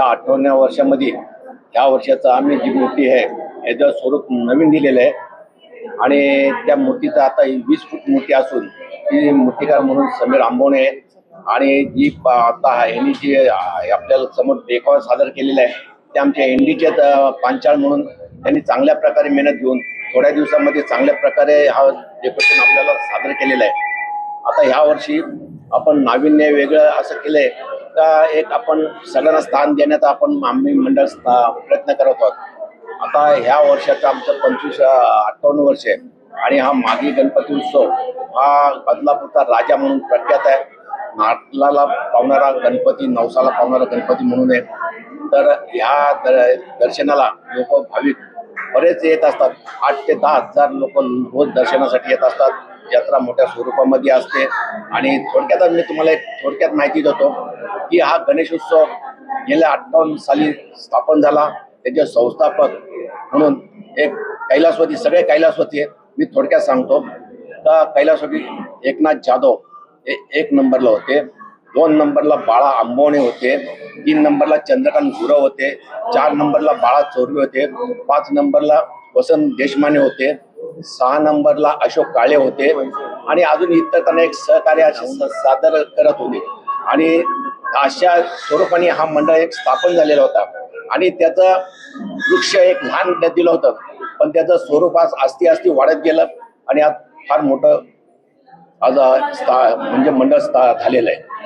त्या अठ्ठावन्नव्या वर्षामध्ये ह्या वर्षाचं आम्ही जी मूर्ती आहे याचं स्वरूप नवीन दिलेलं आहे. आणि त्या मूर्तीचं आता ही वीस फूट मूर्ती असून ती मूर्तिकार म्हणून समीर आंबोणे आणि जी आता यांनी जी आपल्याला समोर देखावा सादर केलेला आहे ते आमच्या एनडीचे पांचाळ म्हणून त्यांनी चांगल्या प्रकारे मेहनत घेऊन थोड्या दिवसामध्ये चांगल्या प्रकारे हा डेकोरेशन आपल्याला सादर केलेलं आहे. आता ह्या वर्षी आपण नाविन्य वेगळं असं केलंय एक आपण सगळ्यांना स्थान देण्याचा आपण आम्ही मंडळ प्रयत्न करत आहोत. आता ह्या वर्षाचं आमचं पंचवीस अठ्ठावन्न वर्ष आहे आणि हा मागी गणपती उत्सव हा बदलापूरचा राजा म्हणून प्रख्यात आहे. नाटलाला पावणारा गणपती नवसाला पावणारा गणपती म्हणून आहे तर ह्या द- दर्शनाला लोक भाविक बरेच येत असतात. आठ ते दहा हजार लोक रोज दर्शनासाठी येत असतात. यात्रा मोठ्या स्वरूपामध्ये असते. आणि थोडक्यात मी तुम्हाला एक थोडक्यात माहिती देतो. की हा गणेशोत्सव गेल्या अठ्ठावन्न साली स्थापन झाला. त्याचे संस्थापक म्हणून एक कैलासवती सगळे कैलासवती आहेत. मी थोडक्यात सांगतो. का कैलासवती एकनाथ जाधव हे एक नंबरला होते. दोन नंबरला बाळा आंबोणे होते. तीन नंबरला चंद्रकांत गुरव होते. चार नंबरला बाळा चोरवे होते. पाच नंबरला वसंत देशमाने होते. सहा नंबरला अशोक काळे होते. आणि अजून इतर त्यांना एक सहकार्य असे सादर करत होते. आणि अशा स्वरूपाने हा मंडळ एक स्थापन झालेला होता. आणि त्याचं वृक्ष एक लहान दिलं होतं. पण त्याचं स्वरूप आज आस्ती आस्ती वाढत गेलं आणि आज फार मोठं आज म्हणजे मंडळ झालेलं आहे.